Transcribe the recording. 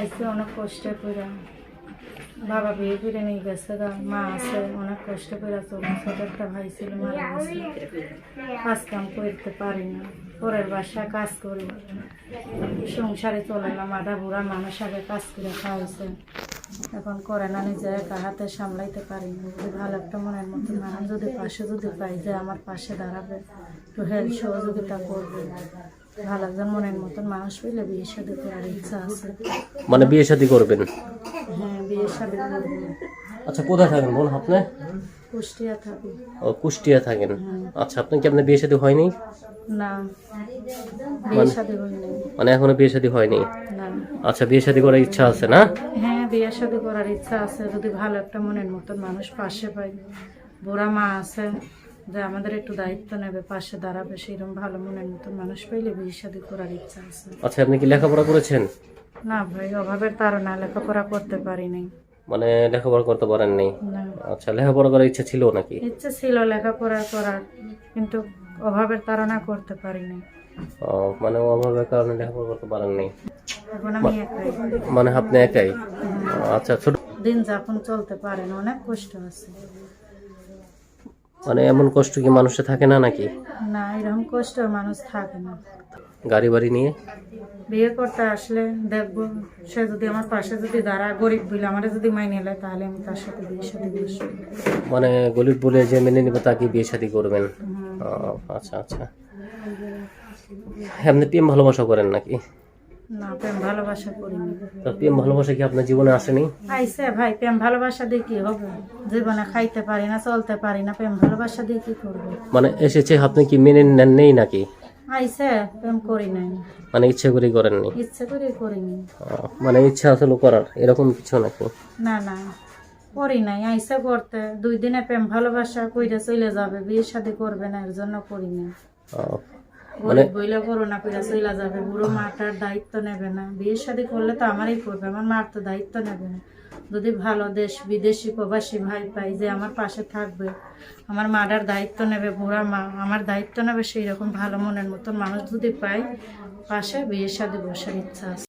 আইসে অনেক কষ্ট করে। বাবা বিয়ে করে নিয়ে গেছে গা, মা আছে, অনেক কষ্ট করে চলে ছোট একটা ভাই ছিল গেছে কাজ কাম করতে পারি না। পরের বাসা কাজ করি। সংসারে চলে না আধা বুড়া মানুষ আগে কাজ করে খাওয়াইছে। এখন করে না নিজে একা হাতে সামলাইতে পারি যদি ভালো একটা মনের মতো মানুষ যদি পাশে যদি পাই যে আমার পাশে দাঁড়াবে একটু হেল্প সহযোগিতা করবে। ভালো একজন মনের মতন মানুষ পেলে বিয়ে শাদী করার ইচ্ছা আছে। মানে বিয়ে শাদী করবেন? হ্যাঁ বিয়ে শাদী করব। আচ্ছা কোথায় থাকেন বোন আপনি? কুষ্টিয়া থাকি। ও কুষ্টিয়া থাকেন। আচ্ছা আপনি কি আপনার বিয়ে শাদী হয়নি? না বিয়ে শাদী হয়নি। মানে এখনও বিয়ে শাদী হয়নি? না। আচ্ছা বিয়ে শাদী করার ইচ্ছা আছে না? হ্যাঁ বিয়ে শাদী করার ইচ্ছা আছে যদি ভালো একটা মনের মতন মানুষ পাশে পাই। বুড়া মা আছে যে আমাদের একটু দায়িত্ব নেবে পাশে দাঁড়াবে সেরকম ভালো মনের মতন মানুষ পাইলে বিয়ে শাদী করার ইচ্ছা আছে। আচ্ছা আপনি কি লেখাপড়া করেছেন? না ভাই অভাবের তারা লেখাপড়া করতে পারি নাই মানে লেখাপড়া করতে পারেননি না। আচ্ছা লেখাপড়া করার ইচ্ছা ছিল নাকি? ইচ্ছা ছিল লেখাপড়া করার কিন্তু অভাবের তাড়না করতে পারি নাই মানে অভাবের কারণে লেখাপড়া করতে আমি একাই। মানে আপনি একাই? আচ্ছা ছোট দিন যাপন চলতে পারে না অনেক কষ্ট আছে। মানে এমন কষ্ট কি মানুষে থাকে না নাকি? না এরকম কষ্ট মানুষ থাকে না। গাড়ি বাড়ি নিয়ে? বিয়ে করতে আসলে দেখব সে যদি আমার পাশে যদি দাঁড়ায় গরিব বলে আমার যদি মাইনে নেয় তাহলে আমি তার সাথে বিয়ে বসবো মানে গরিব বলে যে মেনে নিবে তাকে বিয়ে শাদী করবেন? আচ্ছা আচ্ছা। আপনি প্রেম ভালোবাসা করেন নাকি? না প্রেম ভালোবাসা করিনি। তো প্রেম ভালোবাসা কি আপনার জীবনে আসেনি? আইসে ভাই প্রেম ভালোবাসা দিয়ে কি হবে? জীবনে খাইতে পারি না চলতে পারি না প্রেম ভালোবাসা দিয়ে কি করব? মানে এসেছে আপনি কি মেনে নেন নেই নাকি? আইসে প্রেম করি নাই। মানে ইচ্ছে করে করেননি ইচ্ছে করে করিনি। ও, মানে ইচ্ছা আসলে করার এরকম কিছু নাকি? না না করি নাই। আইসে করতে দুই দিনে প্রেম ভালোবাসা কইরে চলে যাবে বিয়ে শাদী করবে না এর জন্য করি না গরিব বইলে করোনা কইরা চইলা যাবে। বুড়ো মাটার দায়িত্ব নেবে না। বিয়ে শাদী করলে তো আমারই করবে আমার মার তো দায়িত্ব নেবে না। যদি ভালো দেশ, বিদেশি প্রবাসী ভাই পাই যে আমার পাশে থাকবে, আমার মাটার দায়িত্ব নেবে বুড়া মা, আমার দায়িত্ব নেবে সেই রকম ভালো মনের মতন মানুষ যদি পাই, পাশে বিয়ের সাথে বসার ইচ্ছা আছে।